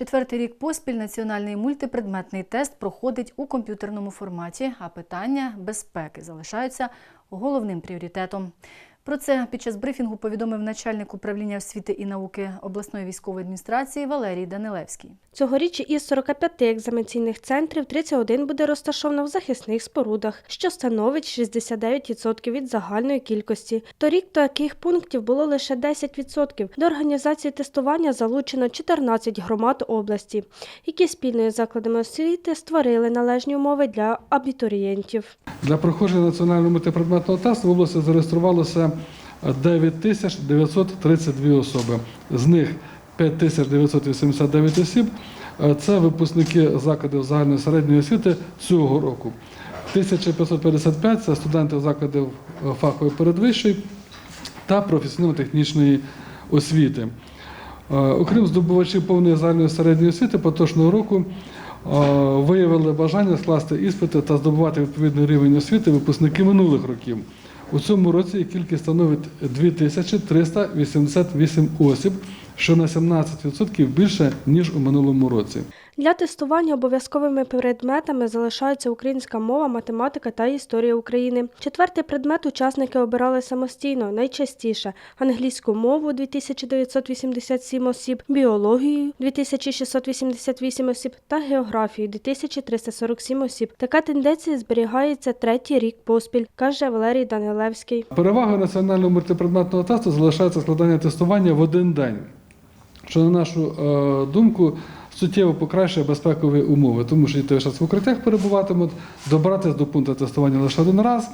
Четвертий рік поспіль національний мультипредметний тест проходить у комп'ютерному форматі, а питання безпеки залишаються головним пріоритетом. Про це під час брифінгу повідомив начальник управління освіти і науки обласної військової адміністрації Валерій Данилевський. Цьогоріч із 45 екзаменційних центрів 31 буде розташовано в захисних спорудах, що становить 69% від загальної кількості. Торік таких пунктів було лише 10%. До організації тестування залучено 14 громад області, які спільно із закладами освіти створили належні умови для абітурієнтів. Для проходження національного мультипредметного тесту в області зареєструвалося 9932 особи. З них 5989 осіб е, це випускники закладів загальної середньої освіти цього року. 1555 це студенти закладів е, фахової передвищої та професійно-технічної освіти. Е, Окрім здобувачів повної загальної середньої освіти поточного року виявили бажання скласти іспити та здобувати відповідний рівень освіти випускники минулих років. У цьому році кількість становить 2388 осіб, що на 17% більше, ніж у минулому році. Для тестування обов'язковими предметами залишаються українська мова, математика та історія України. Четвертий предмет учасники обирали самостійно, найчастіше англійську мову 2987 осіб, біологію 2688 осіб та географію 2347 осіб. Така тенденція зберігається третій рік поспіль, каже Валерій Данилевський. Перевагою національного мультипредметного тесту залишається складання тестування в один день, що, на нашу е, думку, суттєво покращує безпекові умови, тому що діти зараз в укриттях перебуватимуть, добратися до пункту тестування лише один раз.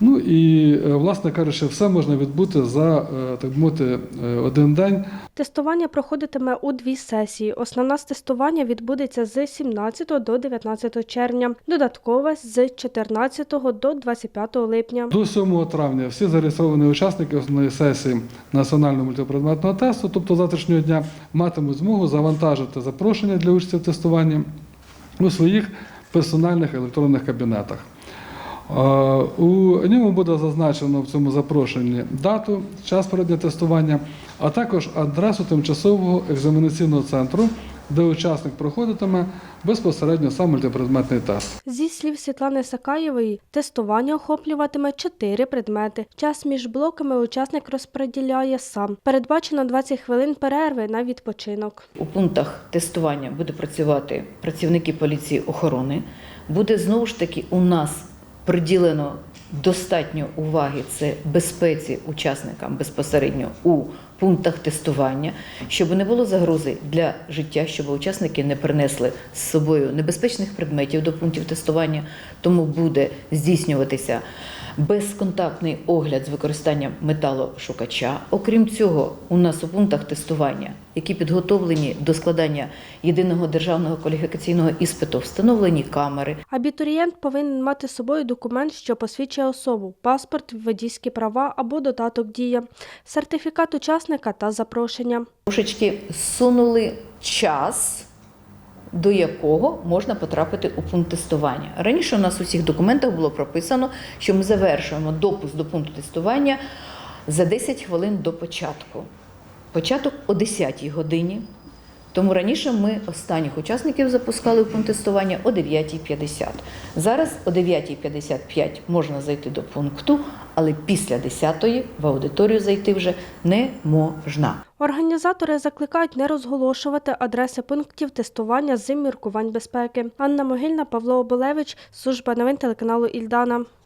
Ну і, е, власне кажучи, все можна відбути за е, так би мовити е, один день. Тестування проходитиме у дві сесії. Основна з тестування відбудеться з 17 до 19 червня, додаткове з 14 до 25 липня. До 7 травня всі зареєстровані учасники основної сесії національного мультипредметного тесту, тобто завтрашнього дня, матимуть змогу завантажити запрошення для участі в тестуванні у своїх персональних електронних кабінетах. Е, У ньому буде зазначено в цьому запрошенні дату, час проведення тестування, а також адресу тимчасового екзаменаційного центру, де учасник проходитиме безпосередньо сам мультипредметний тест. Зі слів Світлани Сакаєвої, тестування охоплюватиме чотири предмети. Час між блоками учасник розподіляє сам. Передбачено 20 хвилин перерви на відпочинок. У пунктах тестування буде працювати працівники поліції охорони. Буде знову ж таки у нас приділено достатньо уваги це безпеці учасникам безпосередньо у пунктах тестування, щоб не було загрози для життя, щоб учасники не принесли з собою небезпечних предметів до пунктів тестування, тому буде здійснюватися безконтактний огляд з використанням металошукача. Окрім цього, у нас у пунктах тестування, які підготовлені до складання єдиного державного кваліфікаційного іспиту, встановлені камери, Абітурієнт повинен мати з собою документ, що посвідчує особу, паспорт, водійські права або додаток дія, сертифікат учасника та запрошення. трошечки сунули час. До якого можна потрапити у пункт тестування. Раніше у нас у всіх документах було прописано, що ми завершуємо допуск до пункту тестування за 10 хвилин до початку. Початок о 10 годині. Тому раніше ми останніх учасників запускали в пункт тестування о 9.50. Зараз о 9.55 можна зайти до пункту, але після 10-ї в аудиторію зайти вже не можна. Організатори закликають не розголошувати адреси пунктів тестування з міркувань безпеки. Анна Могильна, Павло Оболевич, служба новин телеканалу Ільдана.